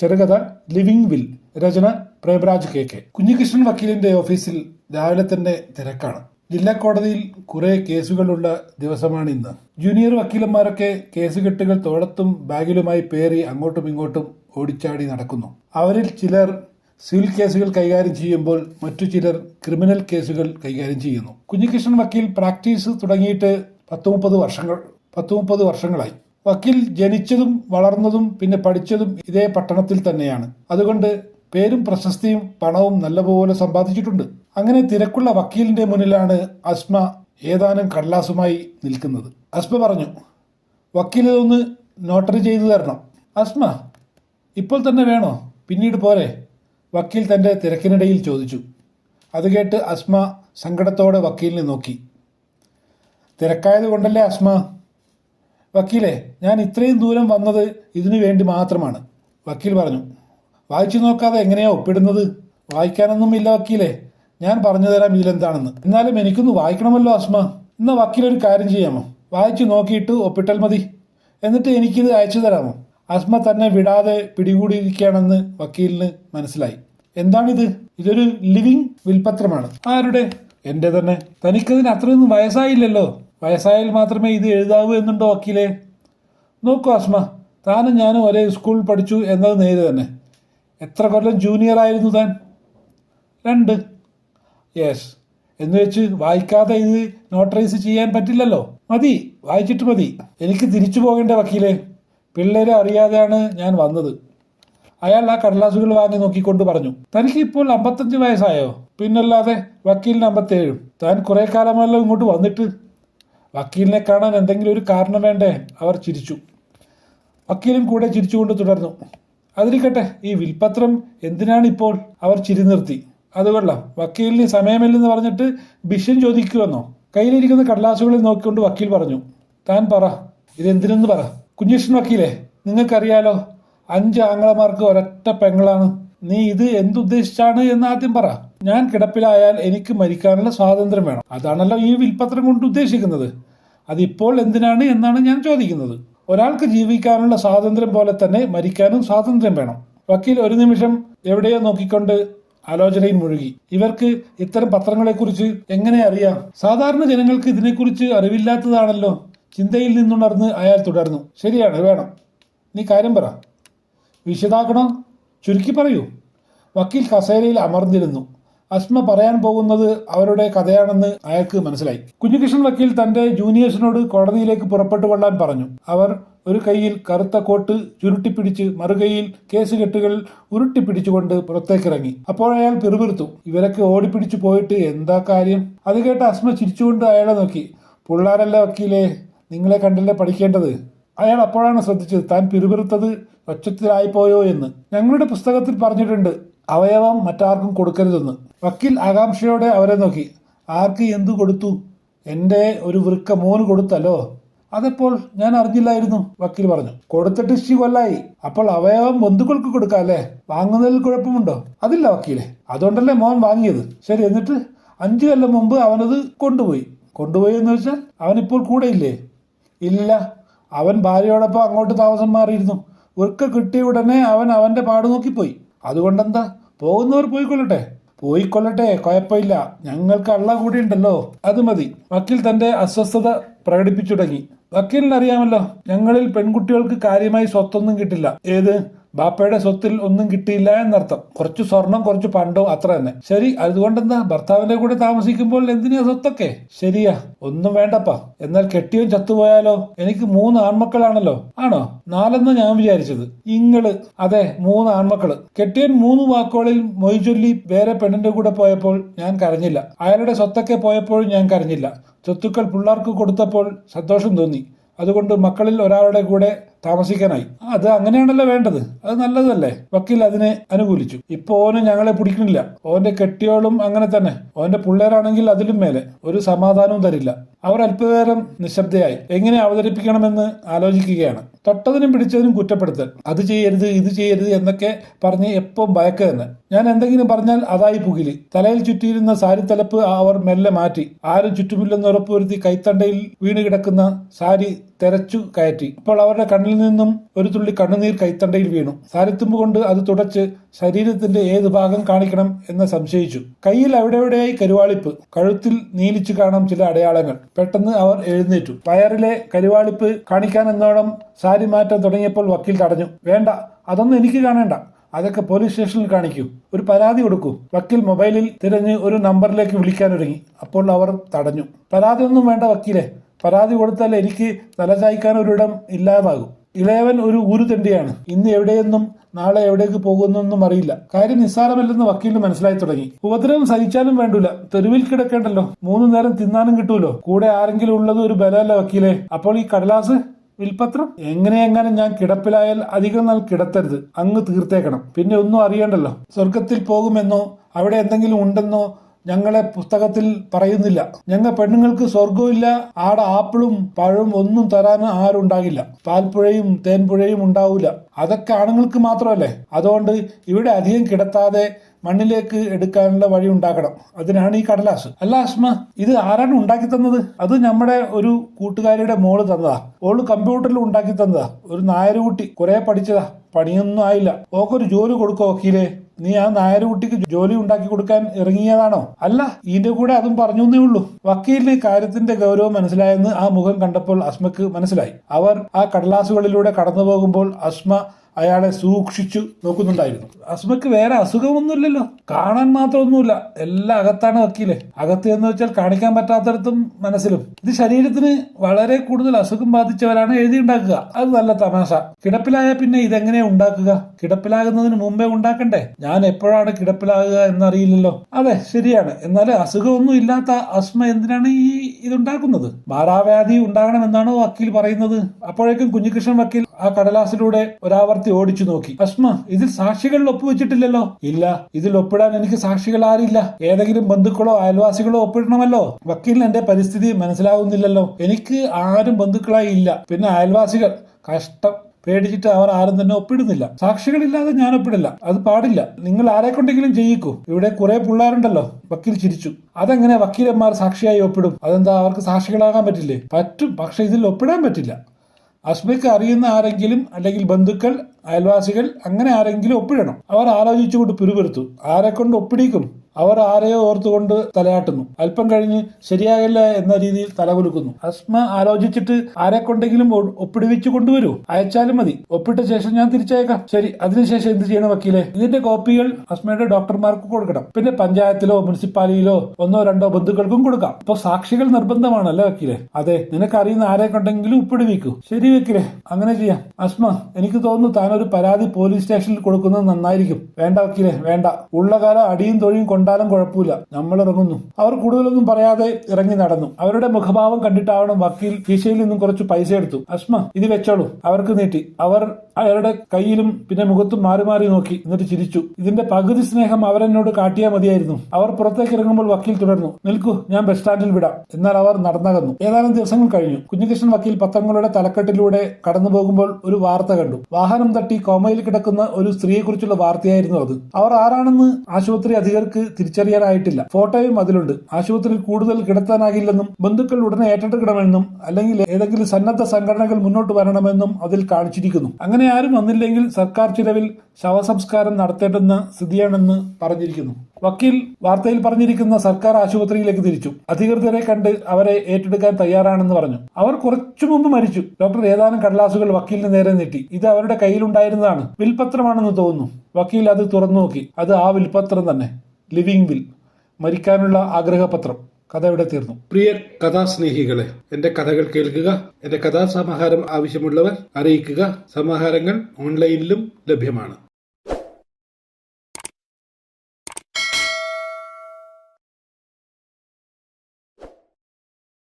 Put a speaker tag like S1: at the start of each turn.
S1: ചെറുകഥ living will രചന Premaraj K K. Kunhikrishnan വക്കീലിന്റെ ഓഫീസിൽ രാവിലെ തന്നെ തിരക്കാണ്. ജില്ലാ കോടതിയിൽ കുറെ കേസുകളുള്ള ദിവസമാണ് ഇന്ന്. ജൂനിയർ വക്കീലന്മാരൊക്കെ കേസ് കെട്ടുകൾ തോളത്തും ബാഗിലുമായി പേറി അങ്ങോട്ടും ഇങ്ങോട്ടും ഓടിച്ചാടി നടക്കുന്നു. അവരിൽ ചിലർ സിവിൽ കേസുകൾ കൈകാര്യം ചെയ്യുമ്പോൾ മറ്റു ചിലർ ക്രിമിനൽ കേസുകൾ കൈകാര്യം ചെയ്യുന്നു. കുഞ്ഞികൃഷ്ണൻ വക്കീൽ പ്രാക്ടീസ് തുടങ്ങിയിട്ട് പത്ത് മുപ്പത് വർഷങ്ങൾ പത്ത് മുപ്പത് വർഷങ്ങളായി. വക്കീൽ ജനിച്ചതും വളർന്നതും പിന്നെ പഠിച്ചതും ഇതേ പട്ടണത്തിൽ തന്നെയാണ്. അതുകൊണ്ട് പേരും പ്രശസ്തിയും പണവും നല്ലപോലെ സമ്പാദിച്ചിട്ടുണ്ട്. അങ്ങനെ തിരക്കുള്ള വക്കീലിന്റെ മുന്നിലാണ് അസ്മ ഏതാനും കടലാസുമായി നിൽക്കുന്നത്. അസ്മ പറഞ്ഞു വക്കീലൊന്ന് നോട്ടറി ചെയ്തു തരണം. അസ്മ ഇപ്പോൾ തന്നെ വേണോ? പിന്നീട് പോരെ. വക്കീൽ തന്റെ തിരക്കിനിടയിൽ ചോദിച്ചു. അത് കേട്ട് അസ്മ സങ്കടത്തോടെ വക്കീലിനെ നോക്കി. തിരക്കായത് കൊണ്ടല്ലേ അസ്മ? വക്കീലെ ഞാൻ ഇത്രയും ദൂരം വന്നത് ഇതിനു വേണ്ടി മാത്രമാണ്. വക്കീൽ പറഞ്ഞു വായിച്ചു നോക്കാതെ എങ്ങനെയാ ഒപ്പിടുന്നത്? വായിക്കാനൊന്നും ഇല്ല വക്കീലെ. ഞാൻ പറഞ്ഞു തരാം ഇതിലെന്താണെന്ന്. എന്നാലും എനിക്കൊന്ന് വായിക്കണമല്ലോ അസ്മ. എന്നാ വക്കീൽ ഒരു കാര്യം ചെയ്യാമോ? വായിച്ചു നോക്കിയിട്ട് ഒപ്പിട്ടാൽ മതി. എന്നിട്ട് എനിക്കിത് അയച്ചു തരാമോ? അസ്മ തന്നെ വിടാതെ പിടികൂടിയിരിക്കുകയാണെന്ന് വക്കീലിന് മനസ്സിലായി. എന്താണിത്? ഇതൊരു ലിവിങ് വിൽപത്രമാണ്. ആരുടെ? എന്റെ തന്നെ. തനിക്കതിന് അത്രയൊന്നും വയസ്സായില്ലല്ലോ. വയസ്സായാൽ മാത്രമേ ഇത് എഴുതാവൂ എന്നുണ്ടോ വക്കീലെ നോക്കൂ അസ്മ താനും ഞാനും ഒരേ സ്കൂളിൽ പഠിച്ചു എന്നത് നേര് തന്നെ. എത്ര കൊല്ലം ജൂനിയർ ആയിരുന്നു താൻ? രണ്ട്. യെസ് എന്ന് വെച്ച് വായിക്കാതെ ഇത് നോട്ടറൈസ് ചെയ്യാൻ പറ്റില്ലല്ലോ. മതി വായിച്ചിട്ട് മതി. എനിക്ക് തിരിച്ചു പോകേണ്ട വക്കീലെ. പിള്ളേരെ അറിയാതെയാണ് ഞാൻ വന്നത്. അയാൾ ആ കടലാസുകൾ വാങ്ങി നോക്കിക്കൊണ്ട് പറഞ്ഞു തനിക്ക് ഇപ്പോൾ അമ്പത്തഞ്ച് വയസ്സായോ? പിന്നല്ലാതെ വക്കീലിന് അമ്പത്തേഴും. താൻ കുറേ കാലമല്ലോ ഇങ്ങോട്ട് വന്നിട്ട് വക്കീലിനെ കാണാൻ എന്തെങ്കിലും ഒരു കാരണം വേണ്ടേ? അവർ ചിരിച്ചു. വക്കീലും കൂടെ ചിരിച്ചുകൊണ്ട് തുടർന്നു. അതിരിക്കട്ടെ ഈ വിൽപത്രം എന്തിനാണ് ഇപ്പോൾ അവർ ചിരി നിർത്തി. അത് കൊള്ളാം. വക്കീലിന് സമയമില്ലെന്ന് പറഞ്ഞിട്ട് ബിഷൻ ചോദിക്കുമെന്നോ? കയ്യിലിരിക്കുന്ന കടലാസുകളിൽ നോക്കിക്കൊണ്ട് വക്കീൽ പറഞ്ഞു. താൻ പറ. ഇതെന്തിനെന്ന് പറ. കുഞ്ഞിഷ്ണൻ വക്കീലേ നിങ്ങൾക്കറിയാലോ അഞ്ച് ആങ്ങളമാർക്ക് ഒരൊറ്റ പെങ്ങളാണ്. നീ ഇത് എന്തുദ്ദേശിച്ചാണ് എന്ന് ആദ്യം പറ. ഞാൻ കിടപ്പിലായാൽ എനിക്ക് മരിക്കാനുള്ള സ്വാതന്ത്ര്യം വേണം. അതാണല്ലോ ഈ വിൽപത്രം കൊണ്ട് ഉദ്ദേശിക്കുന്നത്. അതിപ്പോൾ എന്തിനാണ് എന്നാണ് ഞാൻ ചോദിക്കുന്നത്. ഒരാൾക്ക് ജീവിക്കാനുള്ള സ്വാതന്ത്ര്യം പോലെ തന്നെ മരിക്കാനും സ്വാതന്ത്ര്യം വേണം. വക്കീൽ ഒരു നിമിഷം എവിടെയോ നോക്കിക്കൊണ്ട് ആലോചനയിൽ മുഴുകി. ഇവർക്ക് ഇത്തരം പത്രങ്ങളെക്കുറിച്ച് എങ്ങനെ അറിയാം? സാധാരണ ജനങ്ങൾക്ക് ഇതിനെക്കുറിച്ച് അറിവില്ലാത്തതാണല്ലോ. ചിന്തയിൽ നിന്നുണർന്ന് അയാൾ തുടർന്നു. ശരിയാണ് വേണം. നീ കാര്യം പറ. വിശദാക്കണോ ചുരുക്കി പറയൂ. വക്കീൽ കസേരയിൽ അമർന്നിരുന്നു. അസ്മ പറയാൻ പോകുന്നത് അവരുടെ കഥയാണെന്ന് അയാൾക്ക് മനസ്സിലായി. കുഞ്ഞികൃഷ്ണൻ വക്കീൽ തന്റെ ജൂനിയേഴ്സിനോട് കോടതിയിലേക്ക് പുറപ്പെട്ടു കൊള്ളാൻ പറഞ്ഞു. അവർ ഒരു കൈയിൽ കറുത്ത കോട്ട് ചുരുട്ടിപ്പിടിച്ച് മറുകൈയിൽ കേസ് കെട്ടുകൾ ഉരുട്ടിപ്പിടിച്ചുകൊണ്ട് പുറത്തേക്കിറങ്ങി. അപ്പോൾ അയാൾ പിറുപിറുത്തു. ഇവരൊക്കെ ഓടിപ്പിടിച്ചു പോയിട്ട് എന്താ കാര്യം? അത് കേട്ട് അസ്മ ചിരിച്ചുകൊണ്ട് അയാളെ നോക്കി. പിള്ളാരല്ല വക്കീലേ നിങ്ങളെ കണ്ടല്ലേ പഠിക്കേണ്ടത്? അയാൾ അപ്പോഴാണ് ശ്രദ്ധിച്ചത്. താൻ പിറുപിറുത്തത് ഒച്ചത്തിലായിപ്പോയോ എന്ന്. ഞങ്ങളുടെ പുസ്തകത്തിൽ പറഞ്ഞിട്ടുണ്ട് അവയവം മറ്റാർക്കും കൊടുക്കരുതെന്ന്. വക്കീൽ ആകാംക്ഷയോടെ അവരെ നോക്കി. ആർക്ക് എന്തു കൊടുത്തു? എന്റെ ഒരു വൃക്ക മോന് കൊടുത്തല്ലോ. അതെപ്പോൾ? ഞാൻ അറിഞ്ഞില്ലായിരുന്നു വക്കീൽ പറഞ്ഞു. കൊടുത്തിട്ട് ഇഷ്ടി കൊല്ലായി. അപ്പോൾ അവയവം ബന്ധുക്കൾക്ക് കൊടുക്കാം അല്ലേ? വാങ്ങുന്നതിൽ കുഴപ്പമുണ്ടോ? അതില്ല വക്കീലെ. അതുകൊണ്ടല്ലേ മോൻ വാങ്ങിയത്. ശരി എന്നിട്ട്? അഞ്ചു കൊല്ലം മുമ്പ് അവനത് കൊണ്ടുപോയി. കൊണ്ടുപോയി എന്ന് വെച്ചാൽ അവനിപ്പോൾ കൂടെ ഇല്ലേ? ഇല്ല. അവൻ ഭാര്യയോടൊപ്പം അങ്ങോട്ട് താമസം മാറിയിരുന്നു. വൃക്ക കിട്ടിയ ഉടനെ അവൻ അവന്റെ പാട് നോക്കിപ്പോയി. അതുകൊണ്ടെന്താ? പോകുന്നവർ പോയിക്കൊള്ളട്ടെ. പോയിക്കൊള്ളട്ടെ കുഴപ്പമില്ല. ഞങ്ങൾക്ക് അള്ള കൂടി ഉണ്ടല്ലോ. അത് മതി. വക്കീൽ തന്റെ അസ്വസ്ഥത പ്രകടിപ്പിച്ചു തുടങ്ങി വക്കീലിനറിയാമല്ലോ ഞങ്ങളിൽ പെൺകുട്ടികൾക്ക് കാര്യമായി സ്വത്തൊന്നും കിട്ടില്ല. ഏത്? ബാപ്പയുടെ സ്വത്തിൽ ഒന്നും കിട്ടിയില്ല എന്നർത്ഥം. കുറച്ച് സ്വർണം കുറച്ച് പണ്ടോ അത്ര തന്നെ. ശരി അതുകൊണ്ടെന്താ? ഭർത്താവിന്റെ കൂടെ താമസിക്കുമ്പോൾ എന്തിനാ സ്വത്തൊക്കെ? ശരിയാ ഒന്നും വേണ്ടപ്പാ. എന്നാൽ കെട്ടിയോ ചത്തുപോയാലോ? എനിക്ക് മൂന്ന് ആൺമക്കളാണല്ലോ. ആണോ? നാലെന്ന് ഞാൻ വിചാരിച്ചത്. ഇങ്ങൾ. അതെ മൂന്ന് ആൺമക്കൾ. കെട്ടിയൻ മൂന്ന് വാക്കുകളിൽ മൊയ്ചൊല്ലി വേറെ പെണ്ണിന്റെ കൂടെ പോയപ്പോൾ ഞാൻ കരഞ്ഞില്ല. അയാളുടെ സ്വത്തൊക്കെ പോയപ്പോഴും ഞാൻ കരഞ്ഞില്ല. സ്വത്തുക്കൾ പിള്ളേർക്ക് കൊടുത്തപ്പോൾ സന്തോഷം തോന്നി. അതുകൊണ്ട് മക്കളിൽ ഒരാളുടെ കൂടെ താമസിക്കാനായി. അത് അങ്ങനെയാണല്ലോ വേണ്ടത്. അത് നല്ലതല്ലേ? വക്കീൽ അതിനെ അനുകൂലിച്ചു. ഇപ്പൊ ഓന് ഞങ്ങളെ പിടിക്കണില്ല. ഓന്റെ കെട്ടിയോളും അങ്ങനെ തന്നെ. ഓന്റെ പിള്ളേരാണെങ്കിൽ അതിലും മേലെ. ഒരു സമാധാനവും തരില്ല. അവർ അല്പനേരം നിശബ്ദയായി. എങ്ങനെ അവതരിപ്പിക്കണമെന്ന് ആലോചിക്കുകയാണ്. തൊട്ടതിനും പിടിച്ചതിനും കുറ്റപ്പെടുത്തൽ. അത് ചെയ്യരുത് ഇത് ചെയ്യരുത് എന്നൊക്കെ പറഞ്ഞ് എപ്പം ഭയക്ക തന്നെ ഞാൻ എന്തെങ്കിലും പറഞ്ഞാൽ അതായി പുകിൽ. തലയിൽ ചുറ്റിയിരുന്ന സാരി തലപ്പ് അവർ മെല്ലെ മാറ്റി. ആരും ചുറ്റുമില്ലെന്ന് ഉറപ്പുവരുത്തി കൈത്തണ്ടയിൽ വീണ് കിടക്കുന്ന സാരി തെരച്ചു കയറ്റി. അപ്പോൾ അവരുടെ കണ്ണിൽ നിന്നും ഒരു തുള്ളി കണ്ണുനീർ കൈത്തണ്ടയിൽ വീണു. സാരത്തുമ്പ് കൊണ്ട് അത് തുടച്ച് ശരീരത്തിന്റെ ഏത് ഭാഗം കാണിക്കണം എന്ന് സംശയിച്ചു. കയ്യിൽ അവിടെവിടെയായി കരുവാളിപ്പ്. കഴുത്തിൽ നീലിച്ചു കാണാം ചില അടയാളങ്ങൾ. പെട്ടെന്ന് അവർ എഴുന്നേറ്റു. വയറിലെ കരുവാളിപ്പ് കാണിക്കാൻ എന്നോണം സാരി മാറ്റം തുടങ്ങിയപ്പോൾ വക്കീൽ തടഞ്ഞു. വേണ്ട അതൊന്നും എനിക്ക് കാണേണ്ട. അതൊക്കെ പോലീസ് സ്റ്റേഷനിൽ കാണിക്കൂ. ഒരു പരാതി കൊടുക്കൂ. വക്കീൽ മൊബൈലിൽ തിരഞ്ഞ് ഒരു നമ്പറിലേക്ക് വിളിക്കാനൊരുങ്ങി അപ്പോൾ അവർ തടഞ്ഞു. പരാതിയൊന്നും വേണ്ട വക്കീലെ. പരാതി കൊടുത്താൽ എനിക്ക് തലചായ്ക്കാൻ ഒരിടം ഇല്ലാതാകും. ഇളയവൻ ഒരു ഊരുതെണ്ടിയാണ് ഇന്ന് എവിടെയെന്നും നാളെ എവിടേക്ക് പോകുന്നൊന്നും അറിയില്ല. കാര്യം നിസ്സാരമല്ലെന്ന് വക്കീലിന് മനസ്സിലായി തുടങ്ങി. ഉപദ്രവം സഹിച്ചാലും വേണ്ടൂല. തെരുവിൽ കിടക്കേണ്ടല്ലോ. മൂന്നു നേരം തിന്നാനും കിട്ടൂലോ? കൂടെ ആരെങ്കിലും ഉള്ളത് ഒരു ബലമല്ല വക്കീലെ. അപ്പോൾ ഈ കടലാസ് വിൽപത്രം? എങ്ങനെയെങ്ങനെ ഞാൻ കിടപ്പിലായാൽ അധികം നാൾ കിടത്തരുത്. അങ്ങ് തീർത്തേക്കണം. പിന്നെ ഒന്നും അറിയണ്ടല്ലോ. സ്വർഗത്തിൽ പോകുമെന്നോ അവിടെ എന്തെങ്കിലും ഉണ്ടെന്നോ ഞങ്ങളെ പുസ്തകത്തിൽ പറയുന്നില്ല. ഞങ്ങൾ പെണ്ണുങ്ങൾക്ക് സ്വർഗമില്ല ആടെ ആപ്പിളും പഴവും ഒന്നും തരാൻ ആരുണ്ടാകില്ല. പാൽപ്പുഴയും തേൻപുഴയും ഉണ്ടാവില്ല അതൊക്കെ ആണുങ്ങൾക്ക് മാത്രമല്ലേ? അതുകൊണ്ട് ഇവിടെ അധികം കിടത്താതെ മണ്ണിലേക്ക് എടുക്കാനുള്ള വഴി ഉണ്ടാക്കണം. അതിനാണ് ഈ കടലാസ്. അല്ല അസ്മ ഇത് ആരാണ് ഉണ്ടാക്കി തന്നത്? അത് നമ്മുടെ ഒരു കൂട്ടുകാരിയുടെ മോൾ തന്നതാ. ഓൾ കമ്പ്യൂട്ടറിൽ ഉണ്ടാക്കി തന്നതാ. ഒരു നായരുകുട്ടി കുറെ പഠിച്ചതാ. പണിയൊന്നും ആയില്ല. ഓക്കൊരു ജോലി കൊടുക്കോ വക്കീലേ. നീ ആ നായരുകുട്ടിക്ക് ജോലി ഉണ്ടാക്കി കൊടുക്കാൻ ഇറങ്ങിയതാണോ? അല്ല ഇതിന്റെ കൂടെ അതും പറഞ്ഞു എന്നേ ഉള്ളൂ. വക്കീലിന് കാര്യത്തിന്റെ ഗൗരവം മനസ്സിലായെന്ന് ആ മുഖം കണ്ടപ്പോൾ അസ്മക്ക് മനസ്സിലായി. അവർ ആ കടലാസുകളിലൂടെ കടന്നു പോകുമ്പോൾ അസ്മ അയാളെ സൂക്ഷിച്ചു നോക്കുന്നുണ്ടായിരുന്നു. അസ്മയ്ക്ക് വേറെ അസുഖമൊന്നുമില്ലല്ലോ. കാണാൻ മാത്രമൊന്നുമില്ല. എല്ലാ അകത്താണ് വക്കീലെ. അകത്ത് എന്ന് വെച്ചാൽ കാണിക്കാൻ പറ്റാത്തടത്തും മനസ്സിലും. ഇത് ശരീരത്തിന് വളരെ കൂടുതൽ അസുഖം ബാധിച്ചവരാണ് എഴുതിയുണ്ടാക്കുക. അത് നല്ല തമാശ. കിടപ്പിലായ പിന്നെ ഇതെങ്ങനെ ഉണ്ടാക്കുക? കിടപ്പിലാകുന്നതിന് മുമ്പേ ഉണ്ടാക്കണ്ടേ? ഞാൻ എപ്പോഴാണ് കിടപ്പിലാകുക എന്നറിയില്ലല്ലോ. അതെ ശരിയാണ്. എന്നാൽ അസുഖമൊന്നും ഇല്ലാത്ത അസ്മ എന്തിനാണ് ഈ ഇതുണ്ടാക്കുന്നത്? മാറാവ്യാധി ഉണ്ടാകണമെന്നാണോ വക്കീൽ പറയുന്നത്? അപ്പോഴേക്കും കുഞ്ഞികൃഷ്ണൻ വക്കീൽ ആ കടലാസിലൂടെ ഒരാവർത്തി ഓടിച്ചു നോക്കി. അസ്മ ഇതിൽ സാക്ഷികളിൽ ഒപ്പുവെച്ചിട്ടില്ലല്ലോ? ഇല്ല ഇതിൽ ഒപ്പിടാൻ എനിക്ക് സാക്ഷികൾ ആരില്ല. ഏതെങ്കിലും ബന്ധുക്കളോ അയൽവാസികളോ ഒപ്പിടണമല്ലോ? വക്കീലിന് എന്റെ പരിസ്ഥിതി മനസ്സിലാവുന്നില്ലല്ലോ. എനിക്ക് ആരും ബന്ധുക്കളായി ഇല്ല. പിന്നെ അയൽവാസികൾ കഷ്ടം. പേടിച്ചിട്ട് അവർ ആരും തന്നെ ഒപ്പിടുന്നില്ല. സാക്ഷികളില്ലാതെ ഞാൻ ഒപ്പിടില്ല. അത് പാടില്ല. നിങ്ങൾ ആരെ കൊണ്ടെങ്കിലും ചെയ്യിക്കൂ. ഇവിടെ കുറെ പിള്ളേരുണ്ടല്ലോ. വക്കീൽ ചിരിച്ചു. അതെങ്ങനെ വക്കീലന്മാർ സാക്ഷിയായി ഒപ്പിടും? അതെന്താ അവർക്ക് സാക്ഷികളാകാൻ പറ്റില്ലേ? പറ്റും പക്ഷെ ഇതിൽ ഒപ്പിടാൻ പറ്റില്ല. അസ്മയ്ക്ക് അറിയുന്ന ആരെങ്കിലും അല്ലെങ്കിൽ ബന്ധുക്കൾ അയൽവാസികൾ അങ്ങനെ ആരെങ്കിലും ഒപ്പിടണം. അവർ ആലോചിച്ചുകൊണ്ട് പിറുപിറുത്തു ആരെക്കൊണ്ട് കൊണ്ട് ഒപ്പിടിക്കും? അവർ ആരെയോ ഓർത്തുകൊണ്ട് തലയാട്ടുന്നു. അല്പം കഴിഞ്ഞ് ശരിയാകില്ല എന്ന രീതിയിൽ തലകുലുക്കുന്നു. അസ്മ ആലോചിച്ചിട്ട് ആരെ കൊണ്ടെങ്കിലും ഒ- കൊണ്ടുവരൂ. അയച്ചാലും മതി. ഒപ്പിട്ട ശേഷം ഞാൻ തിരിച്ചയക്കാം. ശരി അതിനുശേഷം എന്ത് ചെയ്യണം വക്കീലെ? ഇതിന്റെ കോപ്പികൾ അസ്മയുടെ ഡോക്ടർമാർക്ക് കൊടുക്കണം. പിന്നെ പഞ്ചായത്തിലോ മുനിസിപ്പാലിറ്റിയിലോ ഒന്നോ രണ്ടോ ബന്ധുക്കൾക്കും കൊടുക്കാം. അപ്പൊ സാക്ഷികൾ നിർബന്ധമാണല്ലേ വക്കീലെ? അതെ നിനക്കറിയുന്ന ആരെ കൊണ്ടെങ്കിലും ഒപ്പിടുവിക്കൂ. ശരി വക്കീലെ അങ്ങനെ ചെയ്യാം. അസ്മ എനിക്ക് തോന്നുന്നു താനൊരു പരാതി പോലീസ് സ്റ്റേഷനിൽ കൊടുക്കുന്നത് നന്നായിരിക്കും. വേണ്ട വക്കീലെ വേണ്ട. ഉള്ള കാലം അടിയും തൊഴിയും കൊണ്ടാലും കുഴപ്പമില്ല. നമ്മൾ ഇറങ്ങുന്നു അവർ കൂടുതലൊന്നും പറയാതെ ഇറങ്ങി നടന്നു. അവരുടെ മുഖഭാവം കണ്ടിട്ടാവണം വക്കീൽ കീശയിൽ നിന്നും കുറച്ച് പൈസ എടുത്തു. അസ്മ ഇത് വെച്ചോളൂ. അവർക്ക് നീട്ടി. അവർ അയാളുടെ കയ്യിലും പിന്നെ മുഖത്തും മാറി മാറി നോക്കി. എന്നിട്ട് ചിരിച്ചു. ഇതിന്റെ പകുതി സ്നേഹം അവരെന്നോട് കാട്ടിയാൽ മതിയായിരുന്നു. അവർ പുറത്തേക്ക് ഇറങ്ങുമ്പോൾ വക്കീൽ തുടർന്നു. നിൽക്കൂ ഞാൻ ബസ് സ്റ്റാൻഡിൽ വിടാം. എന്നാൽ അവർ നടന്നകന്നു. ഏതാനും ദിവസങ്ങൾ കഴിഞ്ഞു. കുഞ്ഞികൃഷ്ണൻ വക്കീൽ പത്രങ്ങളുടെ തലക്കെട്ടിലൂടെ കടന്നു പോകുമ്പോൾ ഒരു വാർത്ത കണ്ടു. വാഹനം തട്ടി കോമയിൽ കിടക്കുന്ന ഒരു സ്ത്രീയെക്കുറിച്ചുള്ള വാർത്തയായിരുന്നു അത്. അവർ ആരാണെന്ന് ആശുപത്രി അധികർക്ക് തിരിച്ചറിയാനായിട്ടില്ല. ഫോട്ടോയും അതിലുണ്ട്. ആശുപത്രിയിൽ കൂടുതൽ കിടത്താനാകില്ലെന്നും ബന്ധുക്കൾ ഉടനെ ഏറ്റെടുക്കണമെന്നും അല്ലെങ്കിൽ ഏതെങ്കിലും സന്നദ്ധ സംഘടനകൾ മുന്നോട്ട് വരണമെന്നും അതിൽ കാണിച്ചിരിക്കുന്നു. അങ്ങനെ ആരും വന്നില്ലെങ്കിൽ സർക്കാർ ചിലവിൽ ശവസംസ്കാരം നടത്തേണ്ടെന്ന് സ്ഥിതിയാണെന്ന് പറഞ്ഞിരിക്കുന്നു. വക്കീൽ വാർത്തയിൽ പറഞ്ഞിരിക്കുന്ന സർക്കാർ ആശുപത്രിയിലേക്ക് തിരിച്ചു. അധികൃതരെ കണ്ട് അവരെ ഏറ്റെടുക്കാൻ തയ്യാറാണെന്ന് പറഞ്ഞു. അവർ കുറച്ചു മുമ്പ് മരിച്ചു. ഡോക്ടർ ഏതാനും കടലാസുകൾ വക്കീലിന് നേരെ നീട്ടി. ഇത് അവരുടെ കയ്യിലുണ്ടായിരുന്നതാണ്. വിൽപത്രമാണെന്ന് തോന്നുന്നു. വക്കീൽ അത് തുറന്നു നോക്കി. അത് ആ വിൽപത്രം തന്നെ. ലിവിംഗ് വിൽ മരിക്കാനുള്ള ആഗ്രഹപത്രം കഥ ഇവിടെ തീർന്നു. പ്രിയ കഥാസ്നേഹികളെ എന്റെ കഥകൾ കേൾക്കുക എന്റെ കഥാസമാഹാരം ആവശ്യമുള്ളവർ അറിയിക്കുക സമാഹാരങ്ങൾ ഓൺലൈനിലും ലഭ്യമാണ്.